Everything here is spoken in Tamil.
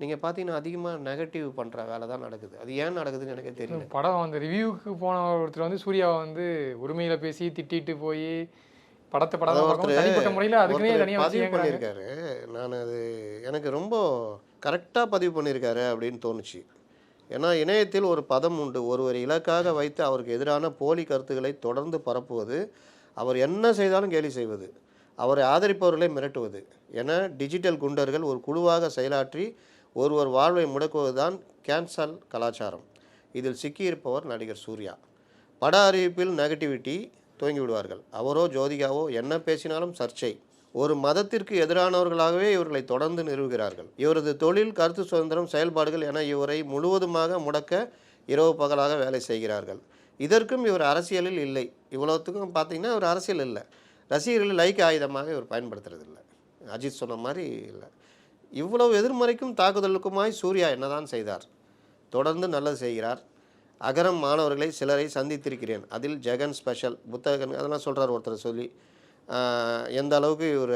நீங்கள் பார்த்தீங்கன்னா அதிகமாக நெகட்டிவ் பண்ணுற வேலை தான் நடக்குது. அது ஏன் நடக்குதுன்னு எனக்கே தெரியல. படம் அந்த ரிவ்யூக்கு போன ஒருத்தர் வந்து சூர்யாவை வந்து உரிமையில பேசி திட்டிட்டு போய் படத்தை படம் தனிப்பட்ட முறையில் ஒருத்தர் தனியாக பதிவு பண்ணியிருக்காரு. நான் அது எனக்கு ரொம்ப கரெக்டாக பதிவு பண்ணியிருக்காரு அப்படின்னு தோணுச்சு. ஏன்னா இணையத்தில் ஒரு பதம் உண்டு. ஒருவர் இலக்காக வைத்து அவருக்கு எதிரான போலி கருத்துக்களை தொடர்ந்து பரப்புவது அவர் என்ன செய்தாலும் கேலி செய்வது அவரை ஆதரிப்பவர்களை மிரட்டுவது என டிஜிட்டல் குண்டர்கள் ஒரு குழுவாக செயலாற்றி ஒருவர் வாழ்வை முடக்குவதுதான் கேன்சல் கலாச்சாரம். இதில் சிக்கியிருப்பவர் நடிகர் சூர்யா. பட அறிவிப்பில் நெகட்டிவிட்டி துவங்கி விடுவார்கள் அவரோ ஜோதிகாவோ என்ன பேசினாலும் சர்ச்சை. ஒரு மதத்திற்கு எதிரானவர்களாகவே இவர்களை தொடர்ந்து நிறுவுகிறார்கள். இவரது தொழில் கருத்து சுதந்திரம் செயல்பாடுகள் என இவரை முழுவதுமாக முடக்க இரவு பகலாக வேலை செய்கிறார்கள். இதற்கும் இவர் அரசியலில் இல்லை. இவ்வளோத்துக்கும் பார்த்தீங்கன்னா இவர் அரசியல் இல்லை. ரசிகர்கள் லைக் ஆயுதமாக இவர் பயன்படுத்துறது இல்லை அஜித் சொன்ன மாதிரி இல்லை. இவ்வளவு எதிர்மறைக்கும் தாக்குதலுக்குமாய் சூர்யா என்னதான் செய்தார்? தொடர்ந்து நல்லது செய்கிறார். அகரம் மாணவர்களை சிலரை சந்தித்திருக்கிறேன். அதில் ஜெகன் ஸ்பெஷல் புத்தகன் அதெல்லாம் சொல்கிறார் ஒருத்தர் சொல்லி. எந்த அளவுக்கு இவர்